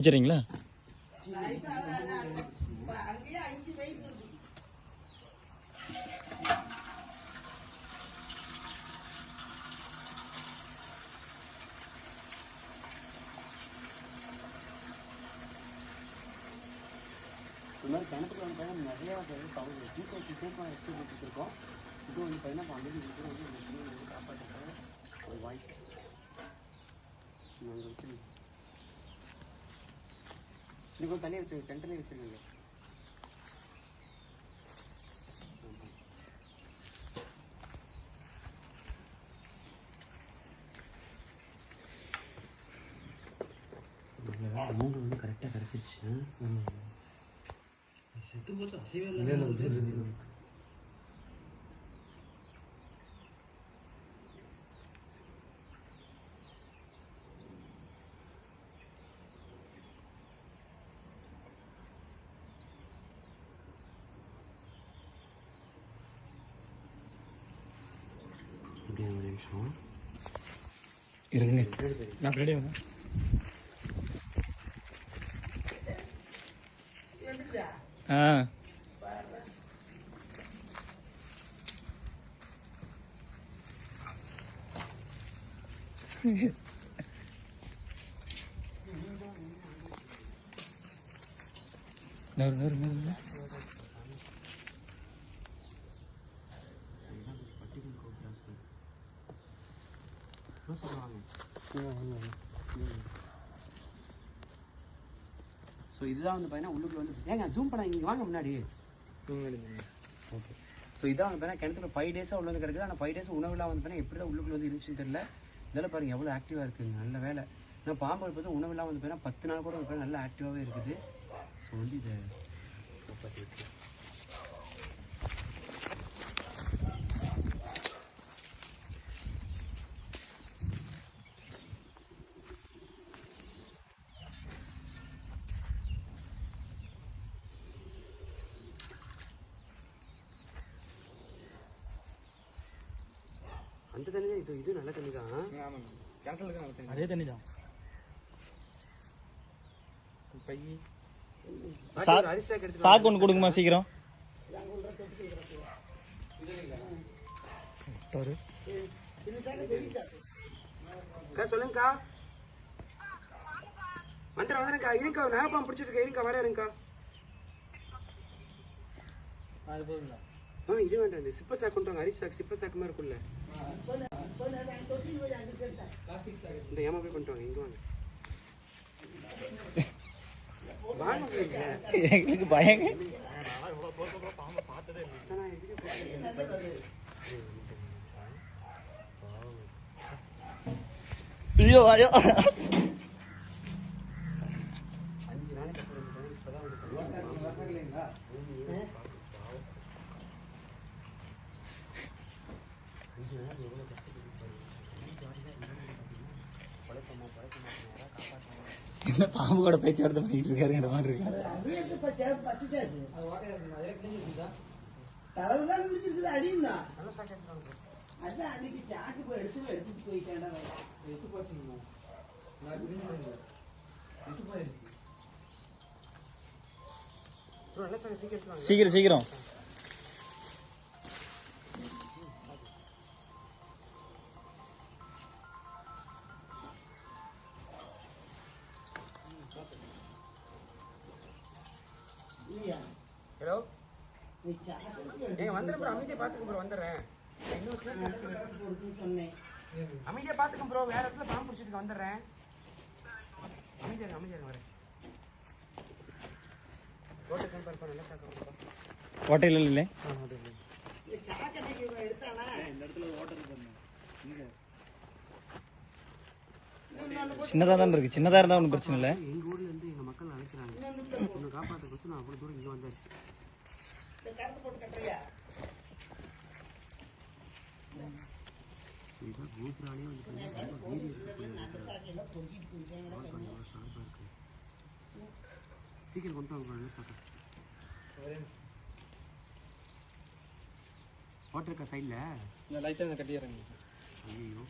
வச்சுறீங்களா இந்த மாதிரி கிணத்துக்கு வந்து பார்த்தீங்கன்னா நிறையா தவறு தூக்க எடுத்து கொடுத்துருக்கோம் இது வந்து பார்த்தீங்கன்னா இப்போ வந்து இந்த ஒரு வாய்ப்பு நாங்கள் வச்சுருக்கோம் இது கொஞ்சம் தனியாக வச்சுருங்க சென்டர்லேயே வச்சுருக்கீங்க அமௌண்ட் வந்து கரெக்டாக கிடச்சிருச்சு. செத்து போச்சு அசைவே இல்லை இல்லை இல்லை இல்லை இல்லை அப்படியே ஒரு நிமிஷம் இருங்க நான் ரெடி ஆகும் ஆ நறு நறு நறு. ஸோ இதுதான் வந்து பார்த்தீங்கன்னா உள்ளுக்குள்ள வந்து ஏங்க ஜூம் பண்ண இங்கே வாங்க முன்னாடி. ஓகே ஸோ இதான் வந்து கிணத்துல ஃபைவ் டேஸாக உள்ள வந்து கிடக்குது. ஆனால் ஃபைவ் டேஸ் உணவுலாம் வந்து பார்த்தீங்கன்னா எப்படி தான் உள்ளுக்குள்ள வந்து இருந்துச்சுன்னு தெரியல. இதெல்லாம் பாருங்க எவ்வளோ ஆக்டிவாக இருக்குங்க நல்ல வேலை. ஆனால் பாம்பு பார்த்தா உணவுலாம் வந்து பார்த்தீங்கன்னா பத்து நாள் கூட நல்லா ஆக்டிவாகவே இருக்குது. ஸோ வந்து இதை அந்த தண்ணி தான் இது இது நல்ல தண்ணி. தான் அதே தண்ணி தான் சாக்கு ஒன்று கொடுங்கம்மா சீக்கிரம். சொல்லுங்கக்கா. வந்துடுறேன் வந்துடுறேன்க்கா இருங்கக்கா இருங்க வர இருங்கக்கா. போதுங்களா ஆ இது வேண்டாம் இந்த சிப்ப சாக்கு கொண்டு வாங்க. அரிசி சாக்கு சிப்ப சாக்கு மாதிரி இருக்குல்ல இந்த ஏமா போய் கொண்டு வாங்க இங்க வாங்க. எங்களுக்கு பயங்க. ஐயோ ஐயோ. அஞ்சு நாளைக்கு அப்புறம் இப்பதான் நாள் எவ்வளோ கஷ்டப்பட்டு என்ன பாம்பு கூட பேச்சுவார்த்தை பண்ணிட்டு இருக்காரு இந்த மாதிரி இருக்கு தலவுதான் முடிச்சிருக்குது அடின்னா நல்ல சாக்கு எடுத்துவாங்க அதான் அன்னைக்கு சாக்கு போய் எடுத்து எடுத்துட்டு போயிட்டேன்டா எட்டு போச்சுங்களா நல்ல சாக்கு சீக்கிரம் சீக்கிரம். ஹலோ? ஏங்க வந்துடுறேன். ப்ரோ அமைதியாக பார்த்துக்க ப்ரோ வந்துடுறேன் அமைதியாக பார்த்துக்க ப்ரோ வேற இடத்துல பாம்பு பிடிச்சிட்டு வந்துடுறேன். அமைதியாக இருங்க வரேன். கோட்டையில் இல்லை சின்னதாக தான் இருக்கு. சின்னதாக இருந்தால் ஒன்றும் பிரச்சனை இல்லை. உன்னை உன்னை பஸ் நான் அவ்வளவு தூரம் இங்க வந்தாச்சு இதுதான் வந்து பார்த்தீங்கன்னா ஷார்ப்பாக இருக்கு சீக்கிரம் கொண்டு வாங்க bro, நல்ல சைடில் லைட்டாக இந்த கட்டிடுறேங்க ஐயோ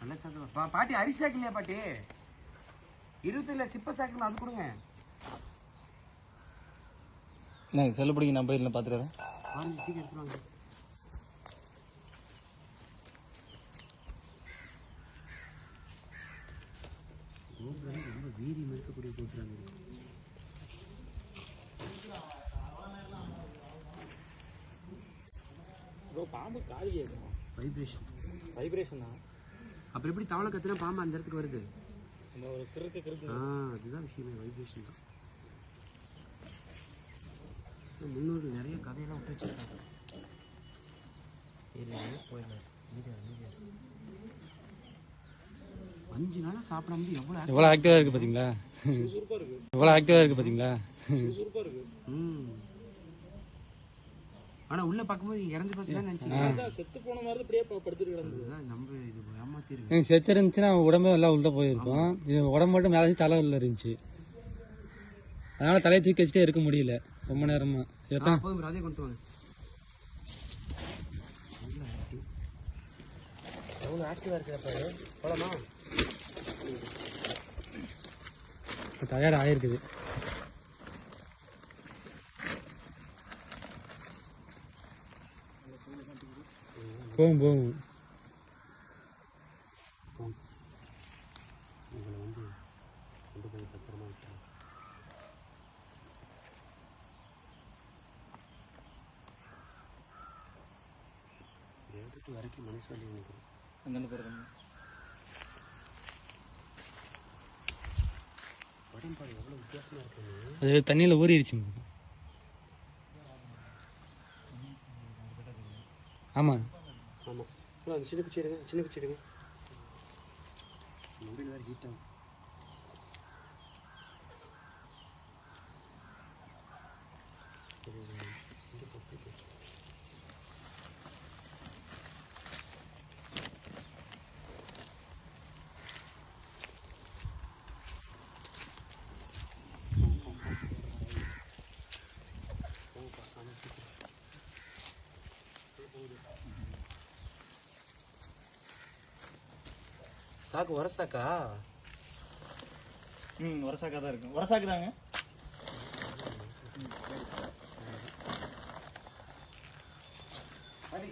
நல்ல பா பாட்டி அரிசி சாக்கு இல்லையா பாட்டி? இருபத்தில சிப்ப சாக்கணும் அது கொடுங்க. நான் செல்லு பிடிங்க நான் போய் பார்த்துட்டு வரேன். ஆரஞ்சு சீக்கிரம் எடுத்துருவாங்க கோபுரம் ரொம்ப வீரியம் இருக்கக்கூடிய இருக்கு ப்ரோ பாம்பு காலி கேட்கும் வைப்ரேஷன் வைப்ரேஷன் தான் அப்புறம் எப்படி தவளை கத்துனா பாம்பு அந்த இடத்துக்கு வருது? இந்த ஒரு கிறுக்கு கிறுக்கு. ஆ அதுதான் விஷயமே வைப்ரேஷன் தான். முன்னோர்கள் நிறைய கதையெல்லாம் விட்டு வச்சிருக்காங்க. போயிடலாம். அஞ்சு நாளா சாப்பிடாம எவ்வளவு எவ்வளோ ஆக்டிவாக இருக்குது பார்த்தீங்களா எவ்வளோ ஆக்டிவாக இருக்குது பார்த்தீங்களா ம். ஆனா உள்ள பார்க்கும்போது இறந்து நினைச்சீங்க அதான் செத்து போன மாதிரி அப்படியே ப- படுத்துட்டு கிடந்தது. அதுதான் நம்ம இது ஏமாத்திருக்கு எனக்கு செத்து இருந்துச்சுன்னா உடம்பே எல்லாம் உள்ள போயிருக்கும். இது உடம்பு மட்டும் மேலே தலை உள்ள இருந்துச்சு. அதனால தலையை தூக்கி வச்சுட்டே இருக்க முடியல. ரொம்ப நேரமா. இதைத்தான் போதும் அதே கொண்டு வாங்க. எவ்வளோ ஆக்டிவா இருக்கிற பாரு. போலாமா? டயர்ட் ஆயிருக்குது. போகும் போகும் உங்களை வந்து கொண்டு போய் பத்திரமா விட்டுறேன் எடுத்துட்டு வரைக்கும் மனசு வலி நினைக்கிறேன் அங்கேருந்து போகிறேன் உடம்பாடு எவ்வளோ வித்தியாசமா இருக்குன்னு அது தண்ணியில் ஊறிடுச்சுங்க ஆமாம் ஆமாம் அந்த சின்ன குச்சி எடுங்க சின்ன குச்சி எடுங்க மொபைல் வேறு ஹீட் ஆகும் சாக்கு வர சாக்கா ம் உரசாக்கா தான் இருக்கும் உரசாக்கு தாங்க.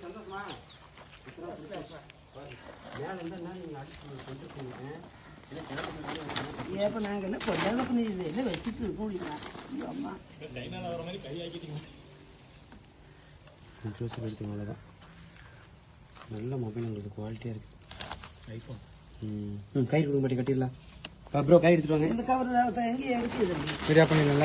சந்தோஷமா? ஏப்ப நாங்க என்ன கொண்டாத பண்ணிடுது என்ன வச்சுட்டு இருக்கோம் அம்மா. க்ளோஸ் எடுத்தீங்க அவ்வளோதான் நல்ல மொபைல் உங்களுக்கு குவாலிட்டியாக இருக்குது ஐஃபோன் கயிறு கொடுங்க பாட்டி கட்டிடலாம். ப்ரோ கயிறு எடுத்துட்டு வாங்க. இந்த கவர் எங்கேயும் எடுக்குது சரியா பண்ணிடலாம்